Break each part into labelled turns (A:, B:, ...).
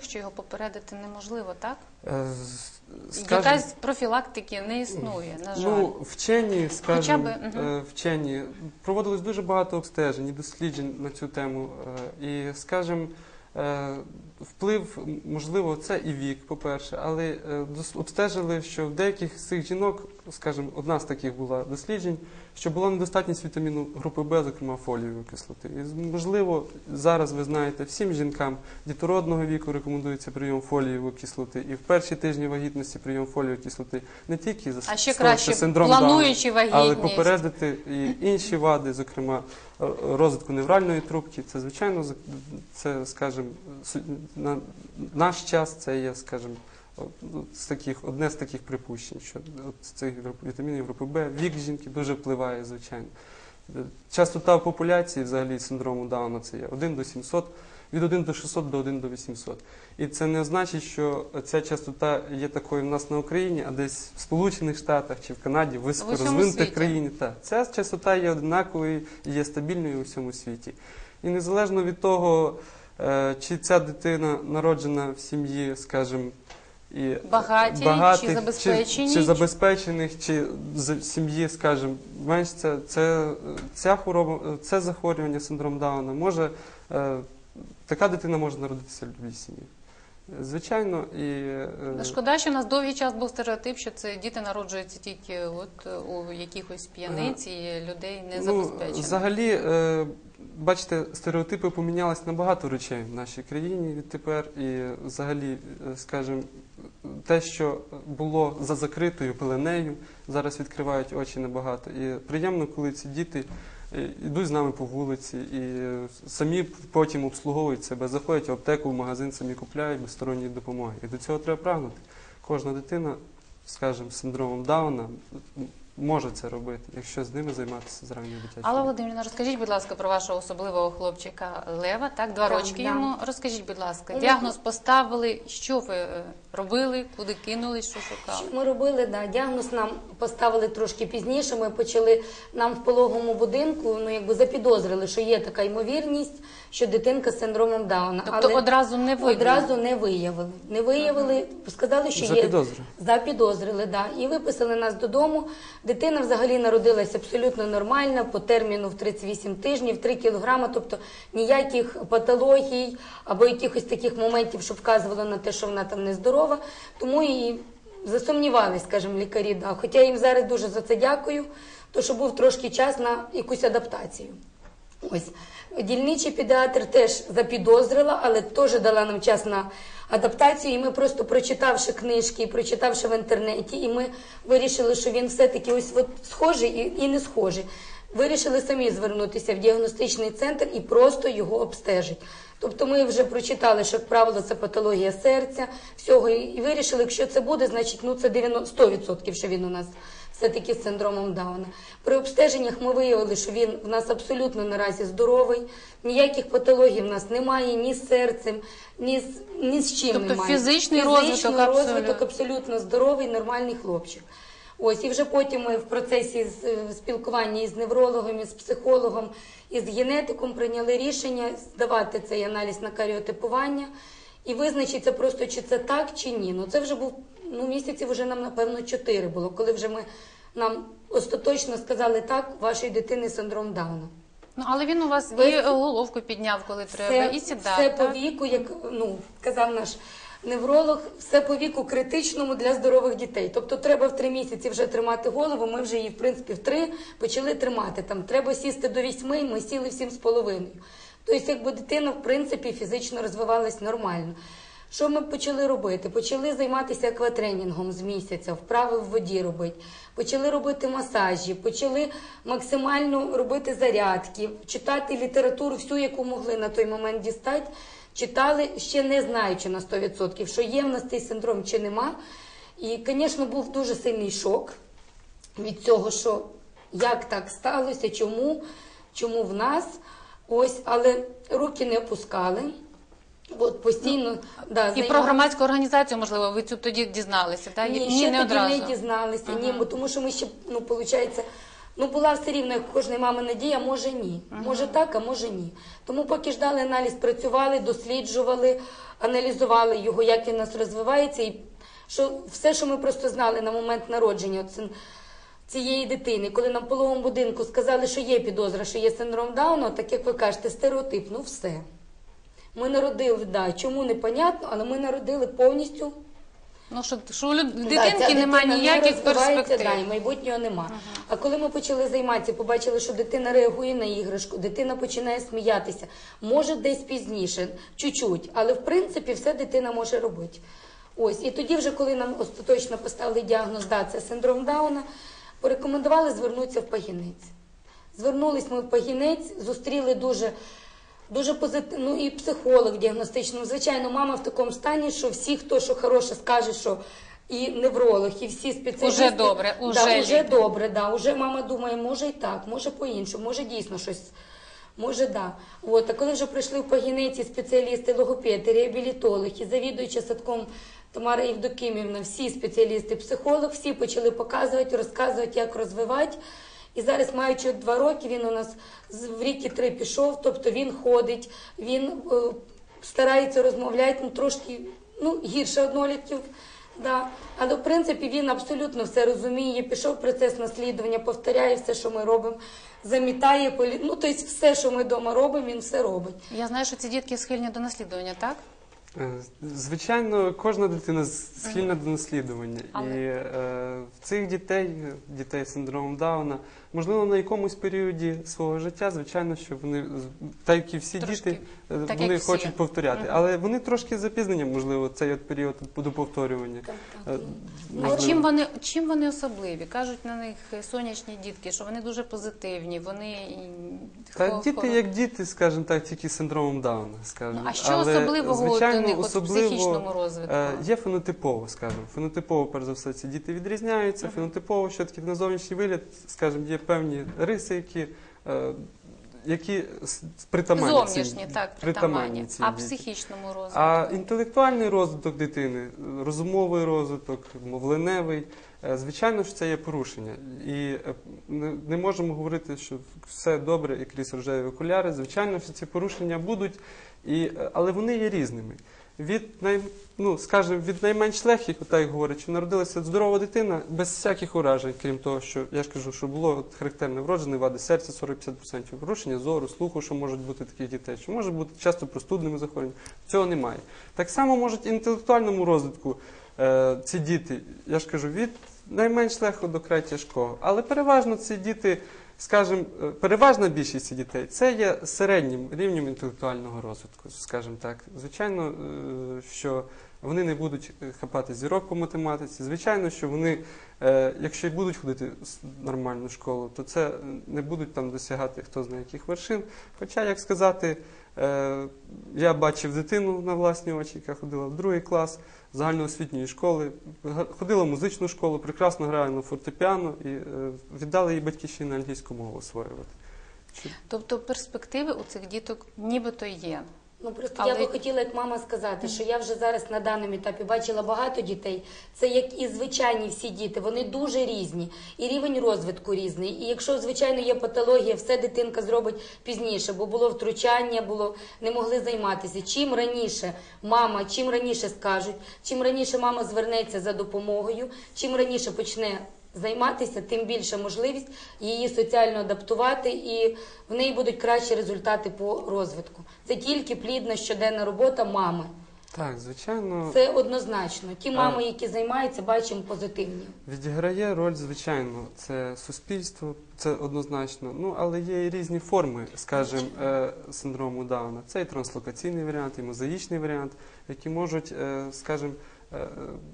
A: що його попередити неможливо, так?
B: Е, скажем,
A: Якась профілактики не існує, на жаль.
B: Ну, вчені, скажімо,
A: би, мгм.
B: е, вчені проводилось дуже багато обстежень і досліджень на цю тему. е, І, скажімо, вплив, можливо, це і вік, по-перше, але обстежили, що в деяких з цих жінок, скажімо, одна з таких була досліджень, що була недостатність вітаміну групи Б, зокрема фолієвої кислоти. І, можливо, зараз ви знаєте, всім жінкам дітородного віку рекомендується прийом фолієвої кислоти, і в перші тижні вагітності прийом фолієвої кислоти не тільки за
A: А ще краще
B: синдром
A: плануючи
B: Дауна, але попередити і інші вади, зокрема е, розвитку невральної трубки. Це звичайно це, скажімо, на наш час це є, скажімо, з таких одне з таких припущень, що от цих вітамінів групи Б вік жінки дуже впливає, звичайно. Частота в популяції взагалі синдрому Дауна це є 1 до 700, від 1 до 600 до 1 до 800. І це не значить, що ця частота є такою в нас на Україні, а десь в Сполучених Штатах чи в Канаді, в високорозвинутих країнах. Ця частота є однаковою і є стабільною у всьому світі. І незалежно від того, е, чи ця дитина народжена в сім'ї, скажімо, і
A: Багатій чи забезпеченій?
B: чи, чи забезпечених, чи з сім'ї, скажімо, менш це, це, ця хвороба, це захворювання, синдром Дауна, може, е, така дитина може народитися в будь-якій сім'ї. Звичайно, і е,
A: Шкода, що у нас довгий час був стереотип, що це діти народжуються тільки от е, у якихось п'яниць і людей
B: ну,
A: незабезпечених.
B: взагалі, е, бачите, стереотипи помінялись на багато речей в нашій країні відтепер. І взагалі, е, скажімо, те, що було за закритою пеленею, зараз відкривають очі набагато. І приємно, коли ці діти е, йдуть з нами по вулиці і е, самі потім обслуговують себе, заходять в аптеку, в магазин, самі купляють без допомоги. І до цього треба прагнути. Кожна дитина, скажімо, з синдромом Дауна може це робити, якщо з ними займатися з ранньої дитячої.
A: Алла. Володимирівна, розкажіть, будь ласка, про вашого особливого хлопчика Лева. Так, два
C: Так,
A: рочки
C: да.
A: йому. Розкажіть, будь ласка, діагноз поставили, що ви е, робили, куди кинули, що шукали?
C: Ми робили, да, діагноз нам поставили трошки пізніше. Ми почали нам в пологовому будинку, ну якби запідозрили, що є така ймовірність, що дитинка з синдромом Дауна.
A: Тобто одразу не виявили?
C: Одразу не виявили. Не виявили, сказали, що є
B: Запідозрили.
C: запідозрили, да. І виписали нас додому. Дитина взагалі народилася абсолютно нормальна по терміну в 38 тижнів, 3 кілограми, тобто ніяких патологій або якихось таких моментів, що вказувало на те, що вона там нездорова. Тому і засумнівались, скажімо, лікарі. Да. Хоча їм зараз дуже за це дякую, то що був трошки час на якусь адаптацію. Ось дільничий педіатр теж запідозрила, але теж дала нам час на адаптацію. І ми просто прочитавши книжки, прочитавши в інтернеті, і ми вирішили, що він все-таки ось от схожий і, не схожий. Вирішили самі звернутися в діагностичний центр і просто його обстежити. Тобто ми вже прочитали, що як правило це патологія серця, всього, і вирішили, якщо це буде, значить ну це 90, 100%, що він у нас все-таки з синдромом Дауна. При обстеженнях ми виявили, що він в нас абсолютно наразі здоровий, ніяких патологій в нас немає, ні з серцем, ні з, ні з чим
A: Тобто
C: немає.
A: фізичний розвиток
C: розвиток
A: абсолютно.
C: абсолютно здоровий, нормальний хлопчик. Ось і вже потім ми в процесі е, спілкування із неврологом, із психологом, із генетиком прийняли рішення здавати цей аналіз на каріотипування і визначиться просто, чи це так, чи ні. Ну це вже був ну місяців вже нам напевно чотири було, коли вже ми нам остаточно сказали так, вашої дитини синдром Дауна.
A: Ну, але він у вас
C: Ви-
A: і головку підняв, коли треба, і сідав.
C: все
A: так?
C: по віку, як ну казав наш невролог, все по віку критичному для здорових дітей. Тобто треба в три місяці вже тримати голову. Ми вже її, в принципі, в три почали тримати. Там треба сісти до вісьми, ми сіли в сім з половиною. Тобто, якби дитина, в принципі, фізично розвивалась нормально. Що ми почали робити? Почали займатися акватренінгом з місяця, вправи в воді робити, почали робити масажі, почали максимально робити зарядки, читати літературу, всю, яку могли на той момент дістати. Читали, ще не знаючи на 100%, що є в нас цей синдром чи нема. І, звісно, був дуже сильний шок від цього, що як так сталося, чому, чому в нас. Ось, але руки не опускали. От постійно да,
A: І про громадську організацію, можливо, ви цю тоді дізналися, так?
C: Ні,
A: Ні,
C: ще
A: не
C: тоді
A: одразу.
C: не дізналися. Ні, бо тому що ми ще, ну, виходить, Ну, була все рівно, як кожної мами надія, може ні. Може так, а може ні. Тому поки ждали аналіз, працювали, досліджували, аналізували його, як він у нас розвивається. І що все, що ми просто знали на момент народження цієї дитини, коли нам в пологовому будинку сказали, що є підозра, що є синдром Дауна, так як ви кажете, стереотип, ну все. Ми народили, да, чому непонятно, але ми народили повністю
A: Ну що, що у люд- дитинки
C: ця
A: немає
C: дитина не
A: ніяких
C: розвивається,
A: перспектив.
C: Да, і майбутнього нема. А коли ми почали займатися, побачили, що дитина реагує на іграшку, дитина починає сміятися, може десь пізніше, чуть-чуть, але в принципі все дитина може робити. Ось, і тоді, вже коли нам остаточно поставили діагноз, да, це синдром Дауна, порекомендували звернутися в пагінець. Звернулись ми в пагінець, зустріли дуже, дуже позитивно, ну і психолог діагностичний. Звичайно, мама в такому стані, що всі, хто що хороше скаже, що і невролог, і всі спеціалісти.
A: Уже добре, уже
C: да, уже добре, да. Уже мама думає, може і так, може по-іншому, може дійсно щось. Може, да. От, а коли вже прийшли в пагінеці спеціалісти, логопеди, реабілітологи, завідуюча садком Тамара Євдокимівна, всі спеціалісти, психолог, всі почали показувати, розказувати, як розвивати. І зараз, маючи два роки, він у нас в рік і три пішов, тобто він ходить, він е, старається розмовляти, ну трошки ну, гірше однолітків. Да. Але в принципі він абсолютно все розуміє, пішов процес наслідування, повторяє все, що ми робимо, замітає, полі... ну тобто все, що ми вдома робимо, він все робить.
A: Я знаю, що ці дітки схильні до наслідування, так?
B: Е, Звичайно, кожна дитина схильна до наслідування.
A: Але-
B: І е, в цих дітей, дітей з синдромом Дауна, можливо, на якомусь періоді свого життя, звичайно, що вони, так як і всі
A: Трошки,
B: діти, е,
A: так,
B: вони
A: всі.
B: хочуть повторяти. Але вони трошки з запізненням, можливо, цей от період до повторювання. Е,
A: А чим вони, чим вони особливі? Кажуть на них сонячні дітки, що вони дуже позитивні, вони м,
B: Та
A: хо-
B: діти як діти, скажімо так, тільки з синдромом Дауна. Скажімо.
A: Ну, а що
B: Але,
A: особливого
B: звичайно,
A: них от в
B: особливо,
A: психічному розвитку?
B: е, Є фенотипово, скажімо. Фенотипово, перш за все, ці діти відрізняються. Фенотипово, що таки на зовнішній вигляд, скажімо, є певні риси, які, е, які притаманні
A: Зовнішні, так, притаманні, а психічному розвитку?
B: А інтелектуальний розвиток дитини, розумовий розвиток, мовленевий, е, звичайно ж це є порушення. І е, не, можемо говорити, що все добре і крізь рожеві окуляри. Звичайно, що ці порушення будуть, і, е, але вони є різними. Від най, ну, скажімо, від найменш легких, отак так говорять, що народилася здорова дитина без всяких уражень, крім того, що я ж кажу, що було характерне вроджене вади серця 40-50% порушення зору, слуху, що можуть бути таких дітей, що може бути часто простудними захворюваннями. Цього немає. Так само можуть інтелектуальному розвитку е, ці діти, я ж кажу, від найменш легкого до край тяжкого. Але переважно ці діти, скажімо, е, переважна більшість дітей це є середнім рівнем інтелектуального розвитку, скажімо так. Звичайно, е, що вони не будуть е, хапати зірок по математиці. Звичайно, що вони, якщо й будуть ходити в нормальну школу, то це не будуть там досягати хто знає яких вершин. Хоча, як сказати, я бачив дитину на власні очі, яка ходила в другий клас загальноосвітньої школи, ходила в музичну школу, прекрасно грає на фортепіано і е, віддали їй батьківщині англійську мову освоювати.
A: Тобто перспективи у цих діток нібито є.
C: Ну просто
A: Але-
C: я би хотіла, як мама, сказати, що я вже зараз на даному етапі бачила багато дітей. Це як і звичайні всі діти, вони дуже різні, і рівень розвитку різний. І якщо звичайно є патологія, все дитинка зробить пізніше, бо було втручання, було не могли займатися. Чим раніше мама, чим раніше скажуть, чим раніше мама звернеться за допомогою, чим раніше почне. Займатися, тим більша можливість її соціально адаптувати, і в неї будуть кращі результати по розвитку. Це тільки плідна щоденна робота мами.
B: Так, звичайно,
C: Це однозначно. Ті мами, які займаються, бачимо позитивні.
B: відіграє роль, звичайно, це суспільство, це однозначно. Ну, але є і різні форми, скажімо, е, синдрому Дауна. Це і транслокаційний варіант, і мозаїчний варіант, які можуть, е, скажімо,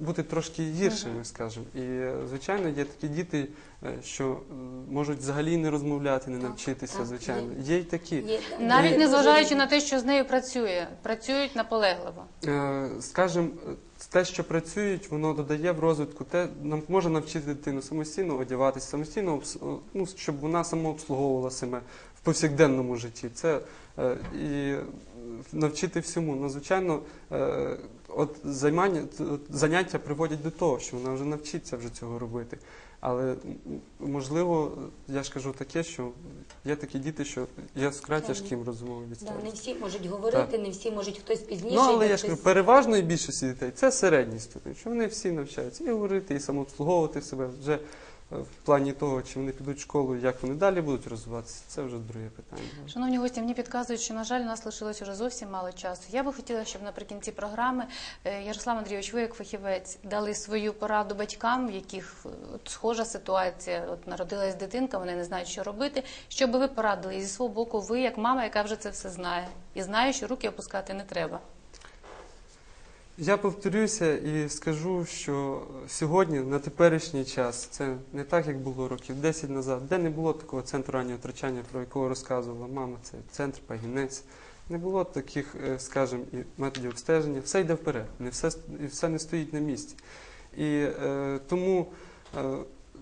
B: бути трошки гіршими, скажімо. І, е, звичайно, є такі діти, е, що е, можуть взагалі не розмовляти, не
C: Так,
B: навчитися,
C: так,
B: звичайно. Є й такі.
C: Є,
A: Навіть
C: є
A: не зважаючи на те, що з нею працює, працюють наполегливо.
B: Е, Скажем, е, те, що працюють, воно додає в розвитку, те нам може навчити дитину самостійно одягатися, самостійно ну, щоб вона самообслуговувала себе в повсякденному житті. Це е, і навчити всьому. Ну, звичайно, е, от займання, от заняття приводять до того, що вона вже навчиться вже цього робити. Але можливо, я ж кажу таке, що є такі діти, що є вкрай тяжким розумовим
C: Да,
B: відставом.
C: не всі можуть говорити, не всі можуть хтось пізніше.
B: Ну, але я ж
C: хтось-
B: кажу, переважної більшості дітей це середній ступінь, що вони всі навчаються і говорити, і самообслуговувати себе вже е, в плані того, чи вони підуть в школу, як вони далі будуть розвиватися, це вже друге питання.
A: Шановні гості, мені підказують, що на жаль, у нас лишилось вже зовсім мало часу. Я би хотіла, щоб наприкінці програми е, Ярослав Андрійович, ви як фахівець дали свою пораду батькам, в яких е, схожа ситуація. От народилась дитинка, вони не знають, що робити. Що би ви порадили? І зі свого боку, ви як мама, яка вже це все знає, і знає, що руки опускати не треба.
B: Я повторюся і скажу, що сьогодні, на теперішній час, це не так, як було років 10 назад, де не було такого центру раннього втрачання, про якого розказувала мама, це центр пагінець. Не було таких, е, скажімо, і методів обстеження. Все йде вперед, не все, і все не стоїть на місці. І е, тому е,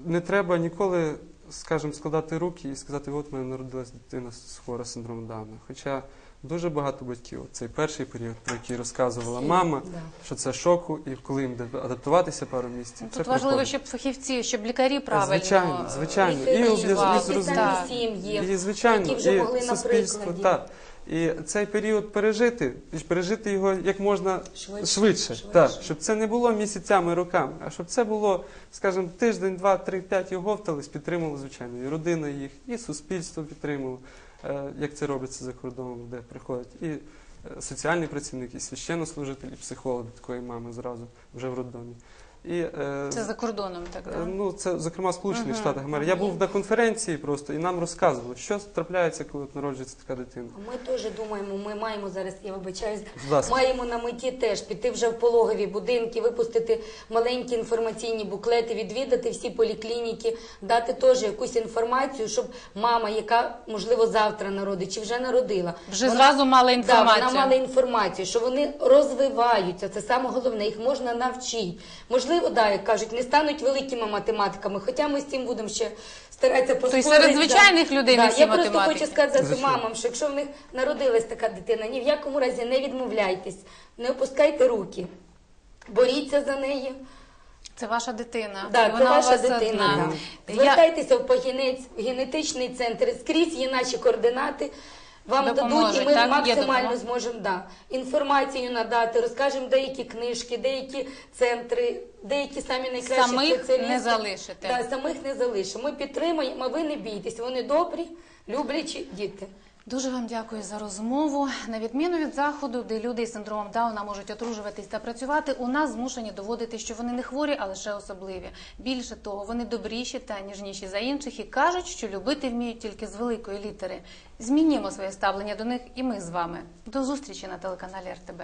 B: не треба ніколи, скажімо, складати руки і сказати, от в мене народилась дитина з хвора синдромом Дауна. Хоча дуже багато батьків, цей перший період, про який розказувала мама,
C: Да.
B: що це шоку, і коли їм адаптуватися пару місяців.
A: Ну,
B: це
A: Тут важливо, щоб фахівці, щоб лікарі правильно
B: Звичайно,
A: е,
B: звичайно.
C: І
B: І,
A: і
B: і звичайно,
C: які вже
B: і
C: могли
B: суспільство. Так. І цей період пережити, і пережити його як можна
C: Швидше,
B: швидше,
C: швидше.
B: Так, щоб це не було місяцями, роками, а щоб це було, скажімо, тиждень, два, три, п'ять його втались, підтримували, звичайно, і родина їх, і суспільство підтримувало, е, як це робиться за кордоном, де приходять і соціальні соціальний працівник, і священнослужитель, і психолог до такої мами зразу вже в роддомі. І, е,
A: Це за кордоном, так
B: Е,
A: да?
B: Ну, це зокрема Сполучених
A: Мгм.
B: Штатах Америки. Я був на конференції просто і нам розказували, що трапляється, коли от народжується така дитина.
C: Ми теж думаємо, ми маємо зараз, я вибачаюсь,
B: Будь
C: маємо на меті теж піти вже в пологові будинки, випустити маленькі інформаційні буклети, відвідати всі поліклініки, дати теж якусь інформацію, щоб мама, яка можливо завтра народить чи вже народила,
A: Вже зразу мала
C: Да,
A: інформацію.
C: вона мала інформацію, що вони розвиваються. Це саме головне, їх можна навчити. Можливо, да, як кажуть, не стануть великими математиками, хоча ми з цим будемо ще старатися поспорити.
A: серед звичайних людей не
C: да.
A: всі
C: Я просто
A: математики.
C: хочу сказати мамам, що якщо в них народилась така дитина, ні в якому разі не відмовляйтесь, не опускайте руки, боріться за неї.
A: Це ваша дитина.
C: Да,
A: і
C: це
A: вона у
C: ваша
A: вас
C: дитина.
A: одна.
C: Да.
A: Я-
C: Звертайтеся в погінець, в генетичний центр. Скрізь є наші координати. Вам дадуть, і ми
A: так?
C: Максимально зможемо да, інформацію надати, розкажемо деякі книжки, деякі центри, деякі самі найкращі
A: Самих
C: спеціалісти.
A: не залишите.
C: Да, самих не залишимо. Ми підтримуємо, а ви не бійтесь. Вони добрі, люблячі діти.
A: Дуже вам дякую за розмову. На відміну від заходу, де люди з синдромом Дауна можуть одружуватись та працювати, у нас змушені доводити, що вони не хворі, а лише особливі. Більше того, вони добріші та ніжніші за інших і кажуть, що любити вміють тільки з великої літери. Змінімо своє ставлення до них, і ми з вами. До зустрічі на телеканалі РТБ.